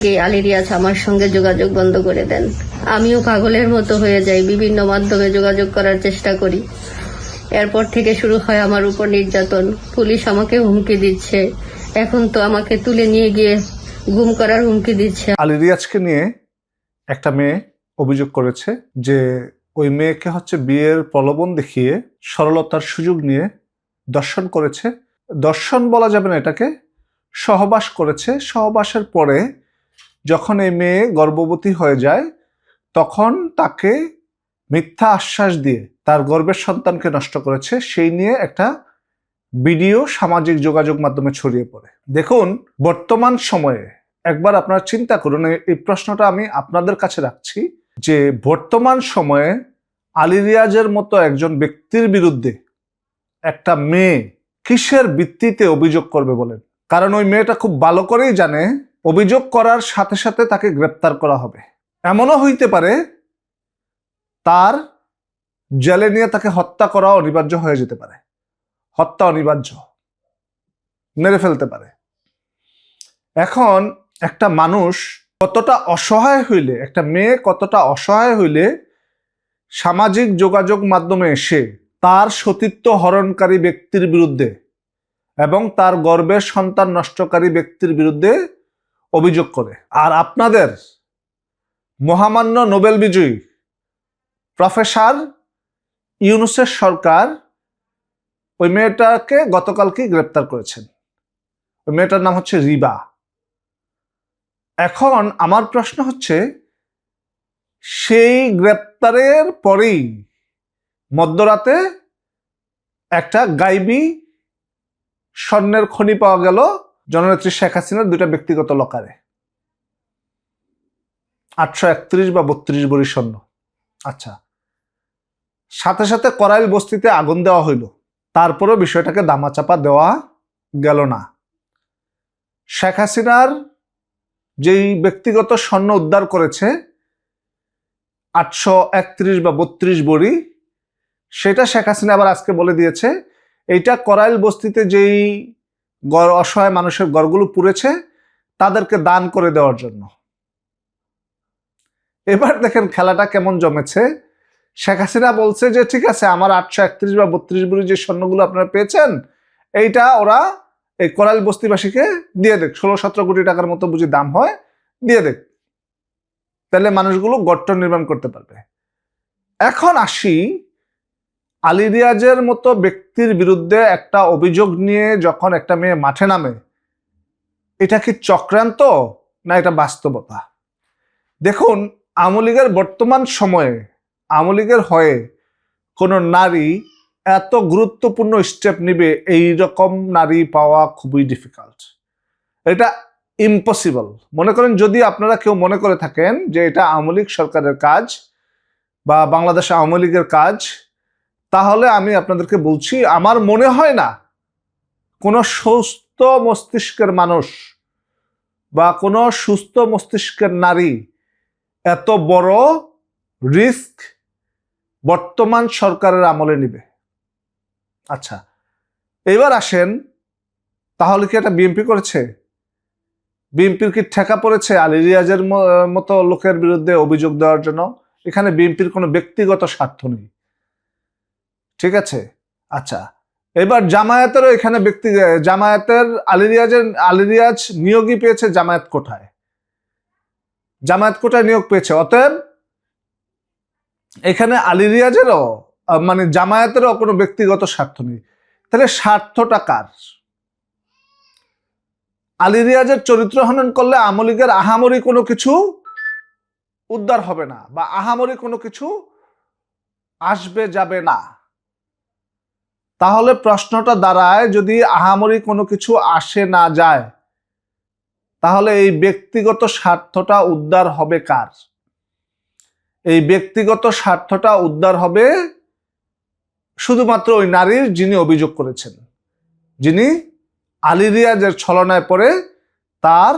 কে আলী রিয়াজ আমার সঙ্গে যোগাযোগ বন্ধ করে দেন। আমিও পাগলের মতো হয়ে যাই, বিভিন্ন মাধ্যমে যোগাযোগ করার চেষ্টা করি। এরপর থেকে শুরু হয় আমার উপর নির্যাতন। পুলিশ আমাকে হুমকি দিচ্ছে। এখন তো আমাকে তুলে নিয়ে গিয়ে গুম করার হুমকি দিচ্ছে। আলী রিয়াজকে নিয়ে একটা মেয়ে অভিযোগ করেছে যে, ওই মেয়েকে হচ্ছে বিয়ের প্রলোভন দেখিয়ে সরলতার সুযোগ নিয়ে দর্শন করেছে। দর্শন বলা যাবে না এটাকে, সহবাস করেছে। সহবাসের পরে যখন এই মেয়ে গর্ভবতী হয়ে যায়, তখন তাকে মিথ্যা আশ্বাস দিয়ে তার গর্বের সন্তানকে নষ্ট করেছে, সেই নিয়ে একটা ভিডিও সামাজিক যোগাযোগ মাধ্যমে ছড়িয়ে পড়ে। দেখুন, বর্তমান সময়ে একবার আপনারা চিন্তা করুন এই- প্রশ্নটা আমি আপনাদের কাছে রাখছি যে বর্তমান সময়ে আলী রিয়াজের মতো একজন ব্যক্তির বিরুদ্ধে একটা মেয়ে কিসের ভিত্তিতে অভিযোগ করবে বলেন? কারণ ওই মেয়েটা খুব ভালো করেই জানে অভিযোগ করার সাথে সাথে তাকে গ্রেপ্তার করা হবে। এমনও হইতে পারে তার জেলে নিয়ে তাকে হত্যা করা অনিবার্য হয়ে যেতে পারে। হত্যা অনিবার্য। মেরে ফেলতে পারে। এখন একটা মানুষ কতটা অসহায় হইলে, একটা মেয়ে কতটা অসহায় হইলে সামাজিক যোগাযোগ মাধ্যমে এসে তার সতীত্ব হরণকারী ব্যক্তির বিরুদ্ধে এবং তার গর্বের সন্তান নষ্টকারী ব্যক্তির বিরুদ্ধে অভিযোগ করে। আর আপনাদের মহামান্য নোবেল বিজয়ী প্রফেসর ইউনুসের সরকার ওই মেয়েটাকে গতকালকেই গ্রেপ্তার করেছেন। ওই মেয়েটার নাম হচ্ছে রিবা। এখন আমার প্রশ্ন হচ্ছে, সেই গ্রেপ্তারের পরেই মধ্যরাতে একটা গাইবি স্বর্ণের খনি পাওয়া গেল জননেত্রী শেখ হাসিনার দুইটা ব্যক্তিগত লকারে। আটশো একত্রিশ বা বত্রিশ বড়ি স্বর্ণ। আচ্ছা সাথে সাথে করাইল বস্তিতে আগুন দেওয়া হইল। তারপরেও বিষয়টাকে দামাচাপা দেওয়া গেল না। শেখ হাসিনার যেই ব্যক্তিগত স্বর্ণ উদ্ধার করেছে, আটশো একত্রিশ বা বত্রিশ বড়ি, সেটা শেখ হাসিনা আবার আজকে বলে দিয়েছে, এইটা করাইল বস্তিতে যেই গড়, অসহায় মানুষের গড়গুলো পুড়েছে তাদেরকে দান করে দেওয়ার জন্য। এবার দেখেন খেলাটা কেমন জমেছে। শেখ হাসিনা বলছে যে, ঠিক আছে, আমার আটশো একত্রিশ বা বত্রিশ বুড়ি যে স্বর্ণগুলো আপনারা পেয়েছেন, এইটা ওরা এই কোরাল বস্তিবাসীকে দিয়ে দেখ। ষোলো, সতেরো কোটি টাকার মতো বুঝি দাম হয়, দিয়ে দেখ। তাহলে মানুষগুলো গর্ত নির্মাণ করতে পারবে। এখন আসি আলী রিয়াজের মতো ব্যক্তির বিরুদ্ধে একটা অভিযোগ নিয়ে যখন একটা মেয়ে মাঠে নামে, এটা কি চক্রান্ত না এটা বাস্তবতা? দেখুন, আওয়ামী লীগের বর্তমান সময়ে, আওয়ামী লীগের হয়ে কোনো নারী এত গুরুত্বপূর্ণ স্টেপ নিবে এই রকম নারী পাওয়া খুবই ডিফিকাল্ট এটা ইম্পসিবল মনে করেন যদি আপনারা কেউ মনে করে থাকেন যে এটা আওয়ামী সরকারের কাজ বা বাংলাদেশ আওয়ামী লীগের কাজ তাহলে আমি আপনাদেরকে বলছি, আমার মনে হয় না কোনো সুস্থ মস্তিষ্কের মানুষ বা কোনো সুস্থ মস্তিষ্কের নারী এত বড় রিস্ক বর্তমান সরকারের আমলে নিবে। আচ্ছা এবার আসেন, তাহলে কি এটা বিএনপি করেছে? বিএনপির কি ঠেকা পড়েছে আলী রিয়াজের মতো লোকের বিরুদ্ধে অভিযোগ দেওয়ার জন্য? এখানে বিএনপির কোনো ব্যক্তিগত স্বার্থ নেই। ঠিক আছে? আচ্ছা। এবার জামায়াতেরও এখানে ব্যক্তি, জামায়াতের আলী রিয়াজের, আলী রিয়াজ নিয়োগই পেয়েছে জামায়াত কোঠায়। জামায়াত কোটায় নিয়োগ পেয়েছে। অতএব এখানে আলী রিয়াজেরও মানে জামায়াতেরও কোনো ব্যক্তিগত স্বার্থ নেই। তাহলে স্বার্থটা কার? আলী রিয়াজের চরিত্র হনন করলে আওয়ামী লীগের আহামরি কোনো কিছু উদ্ধার হবে না বা আহামরি কোনো কিছু আসবে যাবে না। তাহলে প্রশ্নটা দাঁড়ায়, যদি আহামরি কোনো কিছু আসে না যায়, তাহলে এই ব্যক্তিগত স্বার্থটা উদ্ধার হবে কার? এই ব্যক্তিগত স্বার্থটা উদ্ধার হবে শুধুমাত্র ওই নারীর যিনি অভিযোগ করেছেন। যিনি আলী রিয়াজের ছলনায় পড়ে তার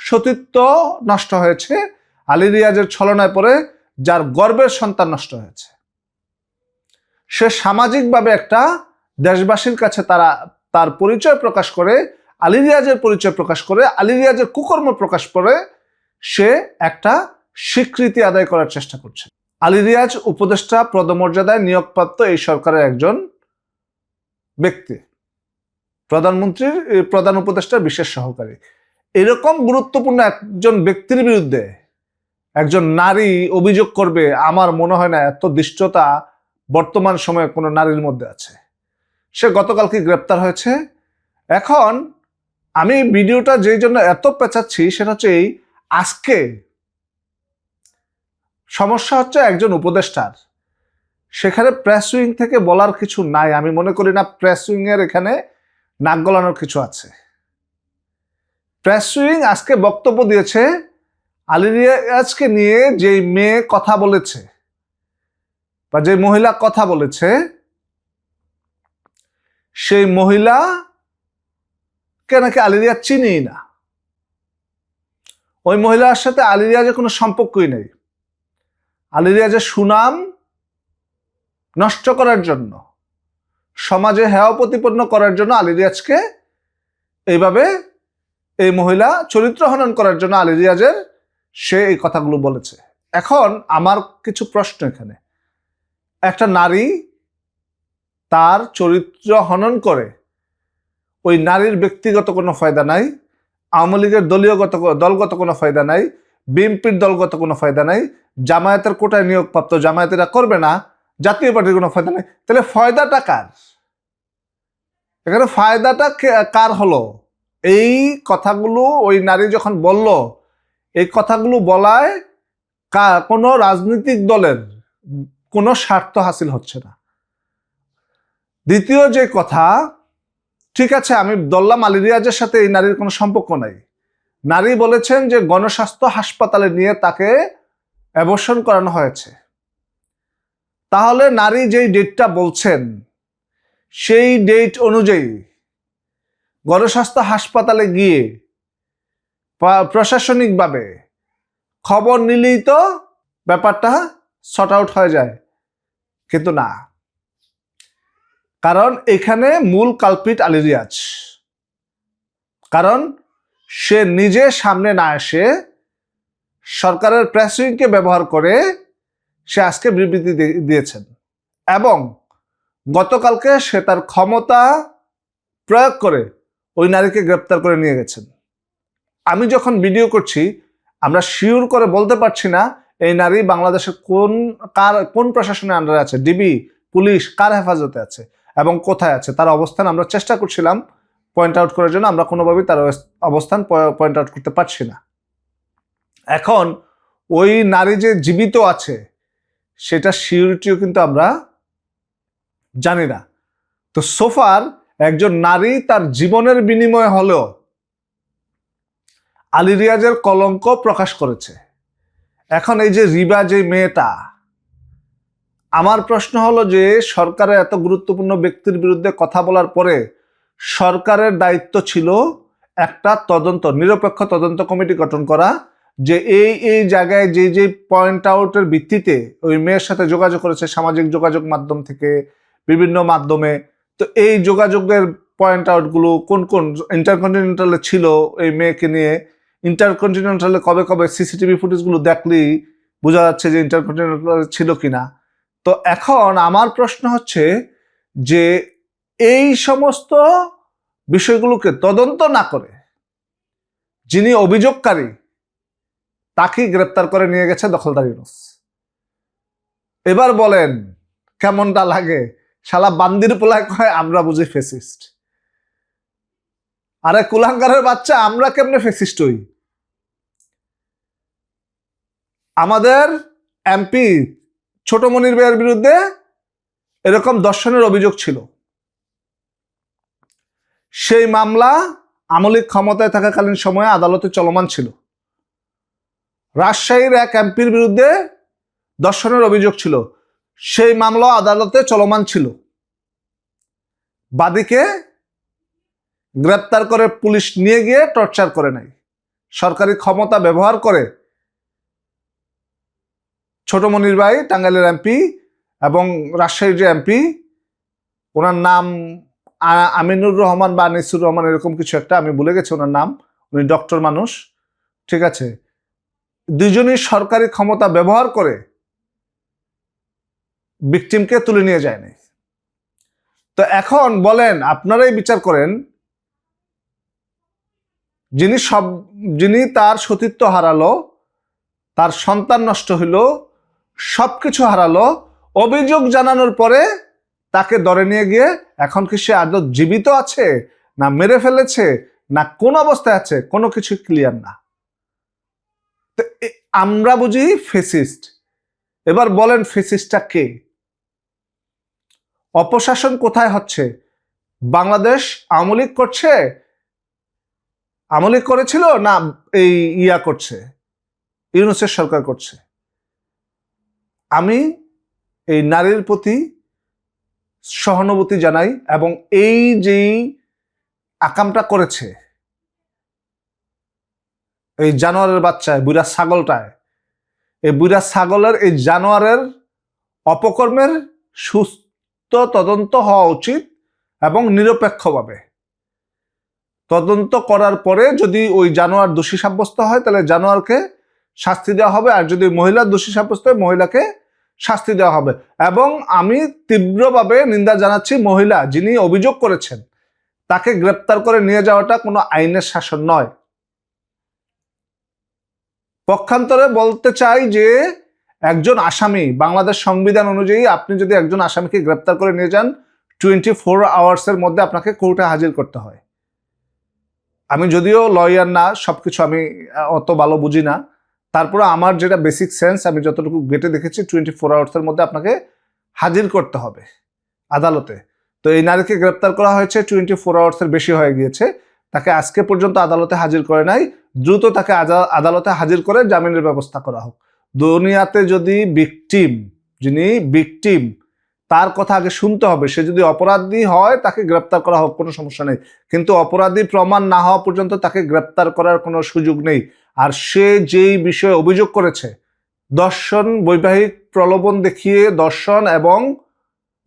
সতীত্ব নষ্ট হয়েছে। আলী রিয়াজের ছলনায় পড়ে যার গর্বের সন্তান নষ্ট হয়েছে। সে সামাজিকভাবে একটা দেশবাসীর কাছে তারা তার পরিচয় প্রকাশ করে, আলী রিয়াজের পরিচয় প্রকাশ করে, আলী রিয়াজের কুকর্ম প্রকাশ করে, সে একটা স্বীকৃতি আদায় করার চেষ্টা করছে। আলী রিয়াজ উপদেষ্টা পদমর্যাদায় নিয়োগপ্রাপ্ত এই সরকারের একজন ব্যক্তি, প্রধানমন্ত্রীর প্রধান উপদেষ্টার বিশেষ সহকারী। এরকম গুরুত্বপূর্ণ একজন ব্যক্তির বিরুদ্ধে একজন নারী অভিযোগ করবে, আমার মনে হয় না এত দৃষ্টতা বর্তমান সময়ে কোনো নারীর মধ্যে আছে। সে গতকালকে গ্রেপ্তার হয়েছে। এখন আমি ভিডিওটা যেই জন্য এত পেঁচাচ্ছি সেটা হচ্ছে এই আজকে সমস্যা হচ্ছে একজন উপদেষ্টার। সেখানে প্রেস উইং থেকে বলার কিছু নাই। আমি মনে করি না প্রেস উইং এর এখানে নাক গলানোর কিছু আছে। প্রেস উইং আজকে বক্তব্য দিয়েছে আলিরিয়াজকে নিয়ে যে মেয়ে কথা বলেছে বা যে মহিলা কথা বলেছে সেই মহিলা কে নাকি আলিরিয়াজ চিনি না। ওই মহিলার সাথে আলিরিয়াজের কোনো সম্পর্কই নেই। আলিরিয়াজের সুনাম নষ্ট করার জন্য, সমাজে হেয় প্রতিপন্ন করার জন্য আলিরিয়াজকে এইভাবে এই মহিলা চরিত্র হনন করার জন্য আলিরিয়াজের সে এই কথাগুলো বলেছে। এখন আমার কিছু প্রশ্ন এখানে। একটা নারী তার চরিত্র হনন করে, ওই নারীর ব্যক্তিগত কোনো ফায়দা নাই, আওয়ামী লীগের দলীয়গত দলগত কোনো ফায়দা নাই, বিএনপির দলগত কোনো ফায়দা নাই, জামায়াতের কোটায় নিয়োগপ্রাপ্ত জামায়াতেরা করবে না, জাতীয় পার্টির কোনো ফায়দা নেই। তাহলে ফায়দাটা কার? এখানে ফায়দাটা কার হলো? এই কথাগুলো ওই নারী যখন বলল, এই কথাগুলো বলায় কোনো রাজনৈতিক দলের কোনো স্বার্থ হাসিল হচ্ছে না। দ্বিতীয় যে কথা, ঠিক আছে, আমি দল্লাম আলী রিয়াজের সাথে এই নারীর কোনো সম্পর্ক নাই। নারী বলেছেন যে গণস্বাস্থ্য হাসপাতালে নিয়ে তাকে অ্যাবর্শন করানো হয়েছে। তাহলে নারী যেই ডেটটা বলছেন, সেই ডেট অনুযায়ী গণস্বাস্থ্য হাসপাতালে গিয়ে প্রশাসনিকভাবে খবর নিলেই তো ব্যাপারটা শর্ট আউট হয়ে যায়। কিন্তু না। কারণ এখানে মূল কালপিট আলী রিয়াজ কারণ সে নিজে সামনে না এসে সরকারের প্রেস উইংকে ব্যবহার করে সে আজকে বিবৃতি দিয়েছেন। এবং গতকালকে সে তার ক্ষমতা প্রয়োগ করে ওই নারীকে গ্রেপ্তার করে নিয়ে গেছেন। আমি যখন ভিডিও করছি, আমরা শিওর করে বলতে পারছি না এই নারী বাংলাদেশের কোন কার, কোন প্রশাসনের আন্ডারে আছে ডিবি পুলিশ, কার হেফাজতে আছে। এবং কোথায় আছে, তার অবস্থান আমরা চেষ্টা করছিলাম পয়েন্ট আউট করার জন্য, আমরা কোনোভাবেই তার অবস্থান পয়েন্ট আউট করতে পারছি না। এখন ওই নারী যে জীবিত আছে সেটা সিউরিটিও কিন্তু আমরা জানি না। তো সোফার একজন নারী তার জীবনের বিনিময়ে হলেও আলী রিয়াজের কলঙ্ক প্রকাশ করেছে। এখন এই যে রিবা যে মেয়েটা আমার প্রশ্ন হলো যে সরকারের এত গুরুত্বপূর্ণ ব্যক্তির বিরুদ্ধে কথা বলার পরে সরকারের দায়িত্ব ছিল একটা তদন্ত, নিরপেক্ষ তদন্ত কমিটি গঠন করা, যে এই এই জায়গায় যে যে পয়েন্ট আউটের ভিত্তিতে ওই মেয়ের সাথে যোগাযোগ করেছে সামাজিক যোগাযোগ মাধ্যম থেকে, বিভিন্ন মাধ্যমে। তো এই যোগাযোগের পয়েন্ট আউটগুলো কোন কোন ইন্টারকন্টিনেন্টালে ছিল এই মেয়েকে নিয়ে? ইন্টারকন্টিনেন্টালে কবে কবে সিসিটিভি ফুটেজগুলো দেখলেই বোঝা যাচ্ছে যে ইন্টারকন্টিনেন্টালে ছিল কিনা। তো এখন আমার প্রশ্ন হচ্ছে যে এই সমস্ত বিষয়গুলোকে তদন্ত না করে যিনি অভিযোগকারী তাকে গ্রেপ্তার করে নিয়ে গেছে দখলদার ইউনুস। এবার বলেন, কেমনটা লাগে? শালা বান্দির পোলায় কয়, আমরা বুঝি ফেসিস্ট আরে কুলাঙ্গারের বাচ্চা, আমরা কেমনে ফেসিস্ট হই? আমাদের এমপি ছোট মনির বেয়ের বিরুদ্ধে এরকম দর্শনের অভিযোগ ছিল। সেই মামলা আমলিক ক্ষমতায় থাকাকালীন সময়ে আদালতে চলমান ছিল। রাজশাহীর এক এমপির বিরুদ্ধে দর্শনের অভিযোগ ছিল। সেই মামলা আদালতে চলমান ছিল। বাদীকে গ্রেপ্তার করে পুলিশ নিয়ে গিয়ে টর্চার করে নাই সরকারি ক্ষমতা ব্যবহার করে ছোট মনির ভাই, টাঙ্গাইলের এমপি এবং রাজশাহীর যে এমপি ওনার নাম আমিনুর রহমান বা আনিসুর রহমান এরকম কিছু একটা, আমি ভুলে গেছি ওনার নাম। উনি ডক্টর মানুষ, ঠিক আছে? দুজনই সরকারি ক্ষমতা ব্যবহার করে ভিকটিমকে তুলে নিয়ে যায়নি। তো এখন বলেন, আপনারাই বিচার করেন, যিনি সব, যিনি তার সতীত্ব হারালো, তার সন্তান নষ্ট হইল সবকিছু হারালো। অভিযোগ জানানোর পরে তাকে ধরে নিয়ে গিয়ে এখন কি সে আদৌ জীবিত আছে, না মেরে ফেলেছে, না কোন অবস্থায় আছে, কোনো কিছু ক্লিয়ার না। আমরা বুঝি ফেসিস্ট এবার বলেন ফেসিস্টটা কে? অপশাসন কোথায় হচ্ছে? বাংলাদেশ আমলিক করছে? আমলিক করেছিল না এই ইয়া করছে? ইউনুসের সরকার করছে? আমি এই নারীর প্রতি সহানুভূতি জানাই এবং এই যেই আকামটা করেছে, এই জানোয়ারের বাচ্চায়, বুড়া ছাগলটায়, এই বুড়া ছাগলের এই জানোয়ারের অপকর্মের সুস্থ তদন্ত হওয়া উচিত এবং নিরপেক্ষভাবে। তদন্ত করার পরে যদি ওই জানোয়ার দোষী সাব্যস্ত হয়, তাহলে জানোয়ারকে শাস্তি দেওয়া হবে আর যদি মহিলা দোষী সাব্যস্ত হয়, মহিলাকে শাস্তি দেওয়া হবে। এবং আমি তীব্রভাবে নিন্দা জানাচ্ছি মহিলা যিনি অভিযোগ করেছেন, তাকে গ্রেপ্তার করে নিয়ে যাওয়াটা কোনো আইনের শাসন নয়। পক্ষান্তরে বলতে চাই যে, একজন আসামি, বাংলাদেশ সংবিধান অনুযায়ী আপনি যদি একজন আসামিকে গ্রেপ্তার করে নিয়ে যান টোয়েন্টি ফোর আওয়ার্সের মধ্যে আপনাকে কোর্টে হাজির করতে হয়। আমি যদিও লয়ার না, সবকিছু আমি অত ভালো বুঝি না। তারপরে আমার যেটা বেসিক সেন্স আমি যতটুকু গেটে দেখেছি টোয়েন্টি ফোর আওয়ার্সের মধ্যে আপনাকে হাজির করতে হবে আদালতে। তো এই নারীকে গ্রেপ্তার করা হয়েছে টোয়েন্টি ফোর আওয়ার্সের বেশি হয়ে গিয়েছে। তাকে আজকে পর্যন্ত আদালতে হাজির করে নাই। দ্রুত তাকে আদা- আদালতে হাজির করে জামিনের ব্যবস্থা করা হোক। দুনিয়াতে যদি বিকটিম যিনি বিকটিম তার কথা আগে শুনতে হবে। সে যদি অপরাধী হয়, তাকে গ্রেপ্তার করা হোক, কোনো সমস্যা নেই। কিন্তু অপরাধী প্রমাণ না হওয়া পর্যন্ত তাকে গ্রেপ্তার করার কোনো সুযোগ নেই। আর সে যেই বিষয়ে অভিযোগ করেছে, দর্শন, বৈবাহিক প্রলোভন দেখিয়ে দর্শন এবং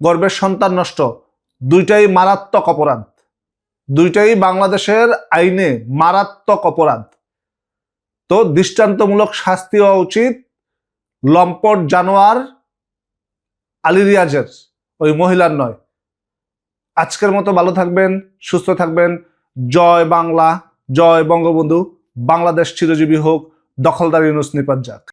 গর্বের সন্তান নষ্ট, দুইটাই মারাত্মক অপরাধ। দুইটাই বাংলাদেশের আইনে মারাত্মক অপরাধ। তো দৃষ্টান্তমূলক শাস্তি হওয়া উচিত লম্পট জানোয়ার আলী রিয়াজের, ওই মহিলার নয়। আজকের মতো ভালো থাকবেন, সুস্থ থাকবেন। জয় বাংলা, জয় বঙ্গবন্ধু। বাংলাদেশ চিরজীবী হোক দখলদার ইউনুস নিপাত যাক।